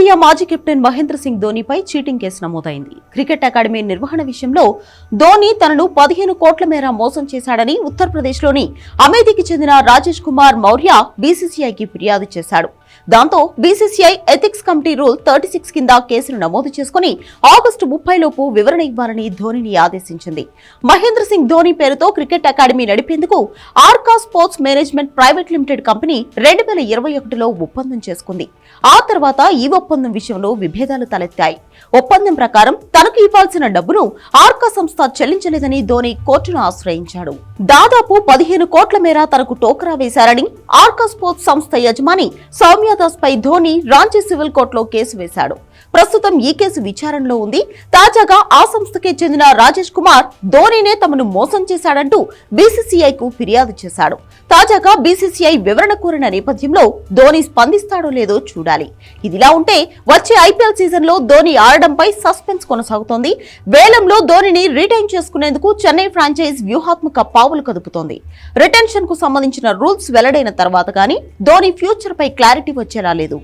Team India మాజీ captain Mahendra Singh ధోనీపై cheating case నమోదైంది. క్రికెట్ అకాడమీ నిర్వహణ విషయంలో ధోని తనను పదిహేను కోట్ల మేర మోసం చేశాడని ఉత్తరప్రదేశ్లోని అమేథీకి చెందిన రాజేష్ కుమార్ మౌర్య బీసీసీఐకి ఫిర్యాదు చేశాడు. దాంతో BCCI ethics committee rule thirty six కింద కేసును నమోదు చేసుకుని ఆగస్టు ముప్పై లోపు వివరణ ఇవ్వాలని ధోనిని ఆదేశించింది. మహేంద్ర సింగ్ ధోని పేరుతో cricket academy నడిపేందుకు Arka sports management private limited company రెండు వేల ఇరవై ఒకటిలో ఒప్పందం చేసుకుంది. ఆ తర్వాత ఈ ఒప్పందం విషయంలో విభేదాలు తలెత్తాయి. ఒప్పందం ప్రకారం తనకు ఇవ్వాల్సిన డబ్బును ఆర్కా సంస్థ చెల్లించలేదని ధోని కోర్టును ఆశ్రయించాడు. దాదాపు పదిహేను కోట్ల మేర తనకు టోకరా వేశారని ఆర్కా స్పోర్ట్స్ సంస్థ యజమాని సౌమ్యదాస్ పై ధోని రాంచీ సివిల్ కోర్టులో కేసు వేశాడు. ప్రస్తుతం ఈ కేసు విచారణలో ఉంది. తాజాగా ఆ సంస్థకే చెందిన రాజేష్ కుమార్ ధోనీనే తమను మోసం చేశాడంటూ బీసీసీఐకు ఫిర్యాదు చేశాడు. తాజాగా బీసీసీఐ వివరణ కోరిన నేపథ్యంలో ధోని స్పందిస్తాడో లేదో చూడాలి. ఇదిలా ఉంటే వచ్చే ఐపీఎల్ సీజన్లో ధోని ఆడడంపై సస్పెన్స్ కొనసాగుతోంది. వేలంలో ధోనిని రిటైన్ చేసుకునేందుకు చెన్నై ఫ్రాంచైజ్ వ్యూహాత్మక పావులు కదుపుతోంది. రిటెన్షన్కు సంబంధించిన రూల్స్ వెల్లడైన తర్వాత కానీ ధోని ఫ్యూచర్ పై క్లారిటీ వచ్చేలా లేదు.